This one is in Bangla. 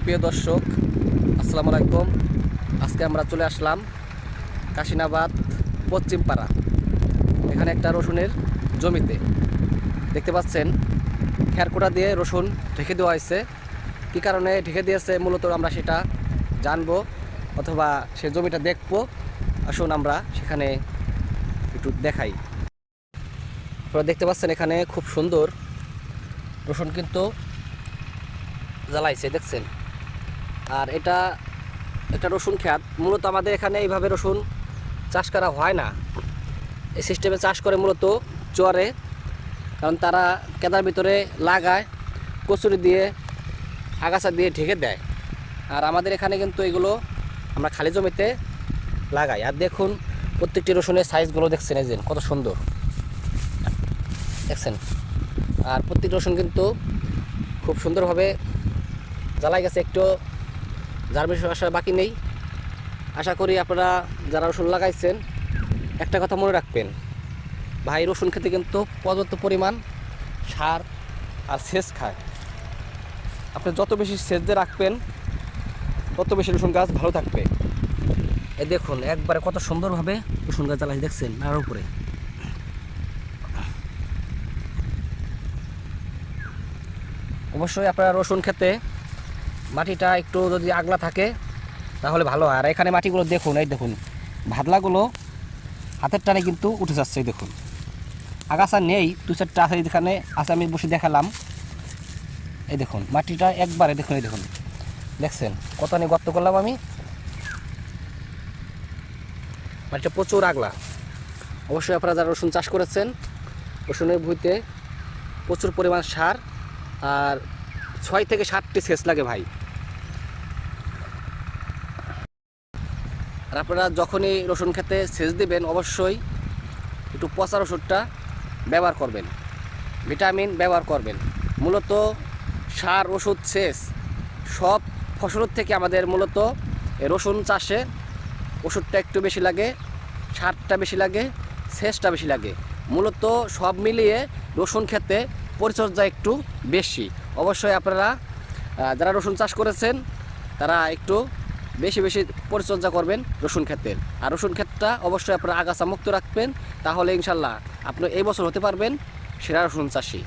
সুপ্রিয় দর্শক, আসসালামু আলাইকুম। আজকে আমরা চলে আসলাম কাশিনাবাদ পশ্চিমপাড়া। এখানে একটা রসুনের জমিতে। দেখতে পাচ্ছেন খেরকোটা দিয়ে রসুন ঢেকে দেওয়া হয়েছে। কী কারণে ঢেকে দিয়েছে, মূলত আমরা সেটা জানব অথবা সে জমিটা দেখব। আসুন আমরা সেখানে একটু দেখাই। আপনারা দেখতে পাচ্ছেন এখানে খুব সুন্দর রসুন কিন্তু জ্বালাইছে, দেখছেন? আর এটা একটা রসুন খ্যাত মূলত আমাদের এখানে এইভাবে রসুন চাষ করা হয় না। এই সিস্টেমে চাষ করে মূলত চরে কারণ তারা কেদার ভিতরে লাগায়, কচুরি দিয়ে, আগাছা দিয়ে ঢেকে দেয়। আর আমাদের এখানে কিন্তু এগুলো আমরা খালি জমিতে লাগাই। আর দেখুন, প্রত্যেকটি রসুনের সাইজগুলো দেখছেন এই যে, কত সুন্দর। দেখছেন? আর প্রত্যেক রসুন কিন্তু খুব সুন্দরভাবে জ্বালাই গেছে। একটু জার্মিনেশন আসার বাকি নেই। আশা করি আপনারা যারা রসুন লাগাইছেন, একটা কথা মনে রাখবেন, ভাই রসুন খেতে কিন্তু পর্যাপ্ত পরিমাণ সার আর সেচ খায়। আপনি যত বেশি সেচ দিয়ে রাখবেন, তত বেশি রসুন গাছ ভালো থাকবে। এ দেখুন, একবারে কত সুন্দরভাবে রসুন গাছ জ্বালাই দেখছেন, নাড়ার উপরে। অবশ্যই আপনারা রসুন খেতে মাটিটা একটু যদি আগলা থাকে, তাহলে ভালো হয়। আর এখানে মাটিগুলো দেখুন, এই দেখুন, ভাদলাগুলো হাতের টানে কিন্তু উঠে যাচ্ছে দেখুন। আগাছা নেই, দু চারটা আছে এখানে, আছে আমি বসে দেখালাম। এই দেখুন, মাটিটা একবারে, দেখুন, এই দেখুন। দেখছেন, কত নিয়ে গর্ত করলাম আমি? মাটিটা প্রচুর আগলা। অবশ্যই আপনারা যারা রসুন চাষ করেছেন, রসুনের ভুঁইতে প্রচুর পরিমাণ সার, আর ছয় থেকে সাতটি সেচ লাগে ভাই। আর আপনারা যখনই রসুন খেতে সেচ দেবেন, অবশ্যই একটু পচা রসুনটা ব্যবহার করবেন। ভিটামিন ব্যবহার করবেন। মূলত সার, ওষুধ, সেচ সব ফসলের থেকে আমাদের মূলত রসুন চাষে ওষুধটা একটু বেশি লাগে, সারটা বেশি লাগে, সেচটা বেশি লাগে। মূলত সব মিলিয়ে রসুন খেতে পরিচর্যা একটু বেশি। অবশ্যই আপনারা যারা রসুন চাষ করেছেন, তারা একটু বেশি বেশি পরিচর্যা করবেন রসুন ক্ষেতের। আর রসুন ক্ষেতটা অবশ্যই আপনার আগাছা মুক্ত রাখবেন, তাহলে ইনশাল্লাহ আপনি এই বছর হতে পারবেন সেরা রসুন চাষি।